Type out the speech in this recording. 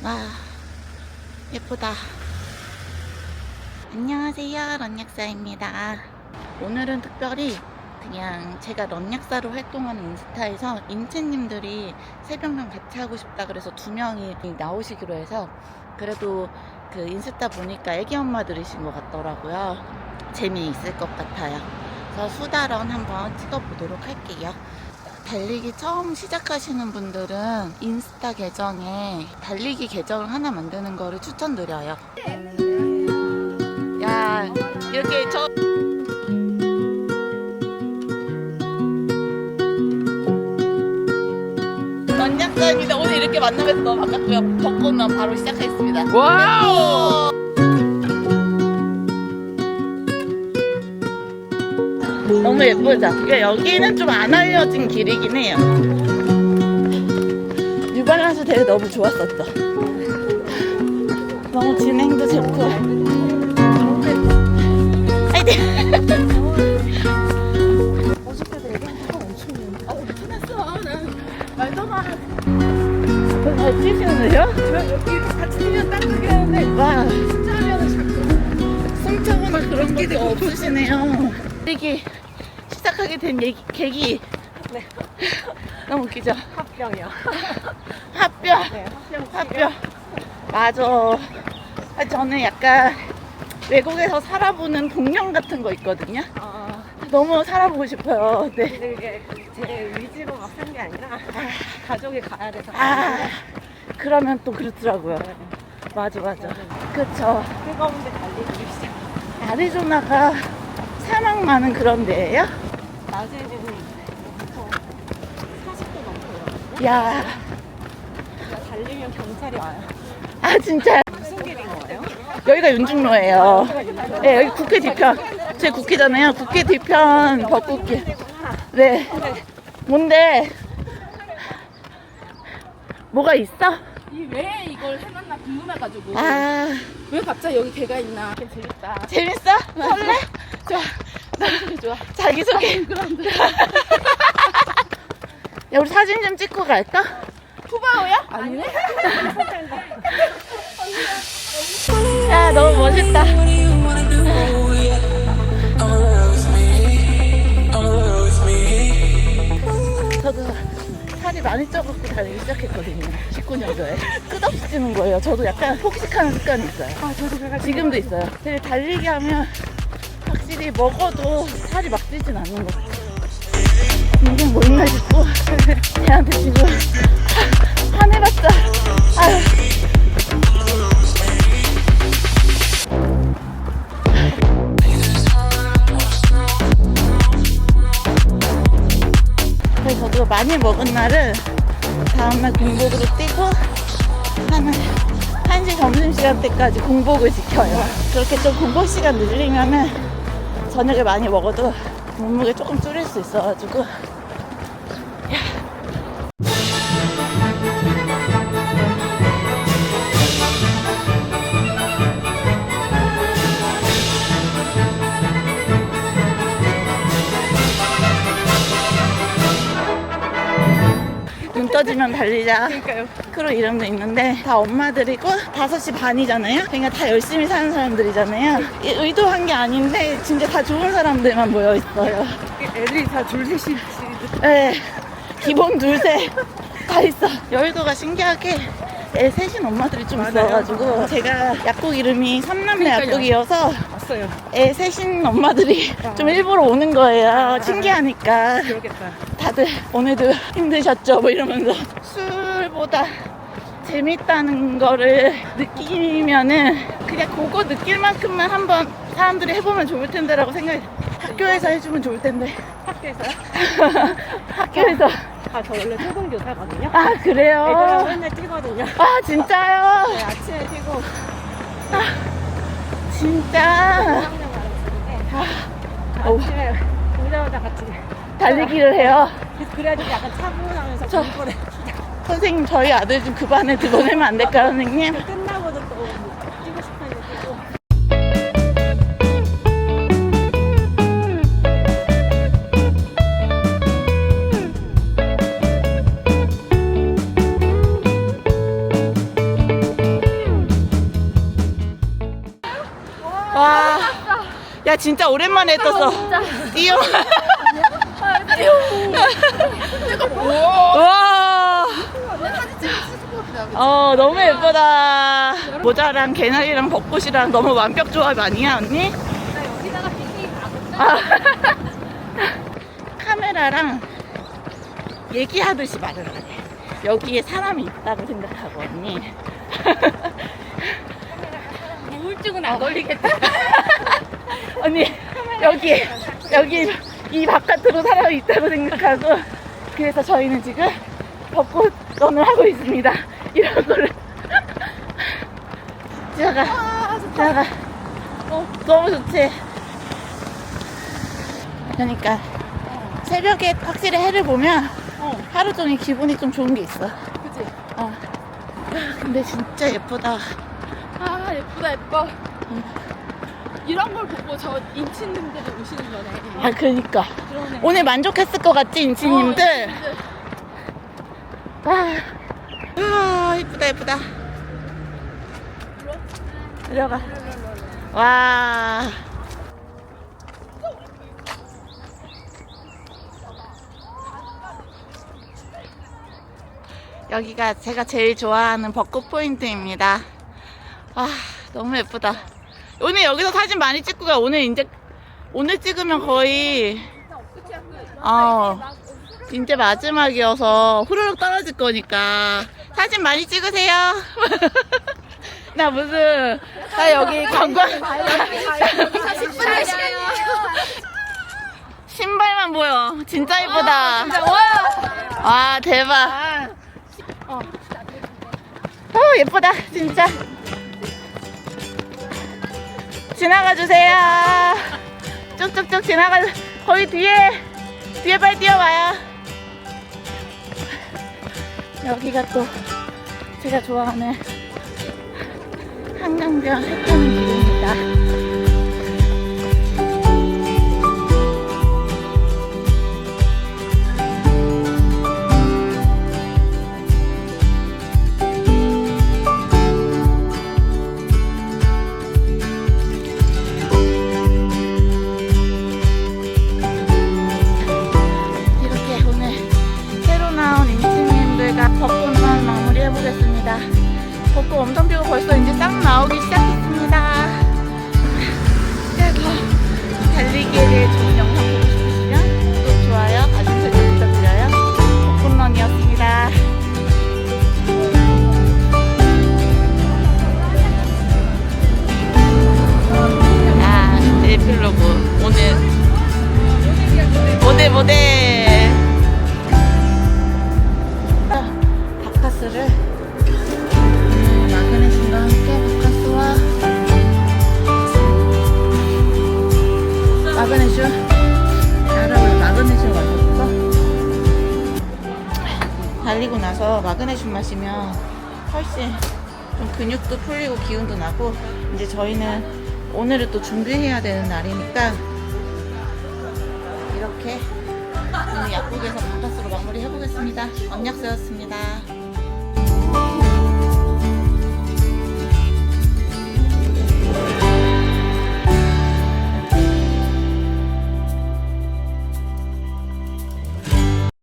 와 예쁘다. 안녕하세요 런약사입니다. 오늘은 특별히 그냥 제가 런약사로 활동하는 인스타에서 인체님들이 새벽랑 같이 하고 싶다 그래서 두 명이 나오시기로 해서 그래도 그 인스타 보니까 애기 엄마들이신 것 같더라고요. 재미있을 것 같아요. 그래서 수다런 한번 찍어보도록 할게요 달리기 처음 시작하시는 분들은 인스타 계정에 달리기 계정을 하나 만드는 거를 추천드려요. 야, 이렇게 저 원장사입니다. 오늘 이렇게 만나면서 너무 반갑고요. 벚꽃만 바로 시작하겠습니다. 와우! 너무 예쁘죠? 그러니까 여기는 좀 안 알려진 길이긴 해요. 뉴발란스 되게 너무 좋았었죠. 너무 진행도 좋고. 화이팅! 잘 치시는데요? 여기 같이 뛰면 딴극이었는데 와, 짜면은 자꾸 숨차거나 그런 게 없으시네요. 이게 시작하게 된 얘기, 계기. 네. 너무 웃기죠? 합병이요. 합병. 네, 합병. 합병. 맞아. 아, 저는 약간 외국에서 살아보는 동영 같은 거 있거든요. 아, 너무 살아보고 싶어요. 네. 근데 이게 제 위지로 막 산 게 아니라 가족이 가야 돼서. 아, 그러면 또 그렇더라고요. 네. 맞아, 맞아. 그쵸. 뜨거운데 달리기 시작. 아리조나가 사막 많은 그런 데예요? 낮에는 보통 40도 넘고요. 야, 그러니까 달리면 경찰이 와요. 아, 진짜. 무슨 길인 거예요? 여기가 윤중로예요. 네, 여기 국회 뒤편. 제 국회잖아요. 국회 뒤편 벚꽃길. 네. 뭔데? 뭐가 있어? 이 왜 이걸 해놨나 궁금해가지고 아, 왜 갑자기 여기 개가 있나 재밌다 재밌어? 설레? 좋아. 자기소개 좋아 자기소개. 그런데 야, 우리 사진 좀 찍고 갈까? 푸바오야? 아니네 야, 너무 멋있다. 저도 살이 많이 쪄갖고 달리기 시작했거든요. 19년도에. 끝없이 찌는 거예요. 저도 약간 폭식하는 습관이 있어요. 아, 저도 그래가지고. 지금도 있어요. 근데 달리기 하면 확실히 먹어도 살이 막 찌진 않는 것 같아요. 뭐 있나 싶고 걔한테 지금 화- 화내봤자 아유. 그래서 저도 많이 먹은 날은 다음날 공복으로 뛰고 하는 1시 점심시간 때까지 공복을 지켜요. 그렇게 좀 공복 시간 늘리면은 저녁에 많이 먹어도 몸무게 조금 줄일 수 있어가지고 눈 떠지면 달리자. 그러니까요. 크루 이름도 있는데 다 엄마들이고 5시 반이잖아요. 그러니까 다 열심히 사는 사람들이잖아요. 이- 의도한 게 아닌데 진짜 다 좋은 사람들만 모여 있어요. 애들이 다 줄셋이 네, 기본 둘셋 다 있어. 여의도가 신기하게 애 셋인 엄마들이 좀 맞아요. 있어가지고 제가 약국 이름이 삼남매 그러니까요. 약국이어서 왔어요. 애 셋인 엄마들이 좀 일부러 오는 거예요. 신기하니까. 그러겠다. 다들 오늘도 힘드셨죠? 뭐 이러면서 술 보다 재밌다는 거를 느끼면은 그냥 그거 느낄 만큼만 한번 사람들이 해보면 좋을 텐데라고 생각이 학교에서 해주면 좋을 텐데 학교에서요? 학교에서 아, 저 원래 초등 교사거든요. 아 애들하고 그래요? 맨날 뛰거든요. 아 진짜요? 네, 아침에 뛰고 진짜 5학년 가르치는데 어우. 아침에 오자마자 같이 달리기를 해요 그래야지 약간 차분하면서 저- 공부를 선생님 저희 아들 좀 그 반에 들고 내면 안 될까요 선생님? 끝나고도 또 뛰고 싶어요. 와, 야 진짜 오랜만에 떴어. 뛰어. 아, 와. 어 너무 예쁘다. 모자랑 개나리랑 벚꽃이랑 너무 완벽 조합 아니야 언니? 여기다가 빙빙 아. 카메라랑 얘기하듯이 말을 하네. 여기에 사람이 있다고 생각하고 언니. 우울증은 안 걸리겠다. 언니 여기 여기 이 바깥으로 사람이 있다고 생각하고 그래서 저희는 지금 벚꽃 런을 하고 있습니다. 이런 거를 지나가 지나가 어, 너무 좋지. 그러니까 새벽에 확실히 해를 보면 하루 종일 기분이 좀 좋은 게 있어. 그치? 어. 야, 근데 진짜 예쁘다. 아 예쁘다 예뻐. 이런 걸 보고 저 인친님들이 오시는 거네. 아 그러니까 그러네. 오늘 만족했을 것 같지 인치님들. 어, 인친님들. 아, 아 이쁘다 이쁘다. 들어가. 와. 여기가 제가 제일 좋아하는 벚꽃 포인트입니다. 아, 너무 예쁘다. 오늘 여기서 사진 많이 찍고 가. 오늘 이제, 오늘 찍으면 거의, 어, 이제 마지막이어서 후루룩 떨어질 거니까 사진 많이 찍으세요. 나 무슨 나 여기 관광 신발만 보여. 진짜 예쁘다. 와 대박. 어 예쁘다 진짜. 지나가 주세요. 쭉쭉쭉 지나가 거의 뒤에 뒤에 빨리 뛰어와요. 여기가 또 제가 좋아하는 한강변 해타는 길입니다. 여러분 마그네슘 마셨어? 달리고 나서 마그네슘 마시면 훨씬 좀 근육도 풀리고 기운도 나고 이제 저희는 오늘을 또 준비해야 되는 날이니까 이렇게 오늘 약국에서 바깥으로 마무리 해보겠습니다. 언약서였습니다.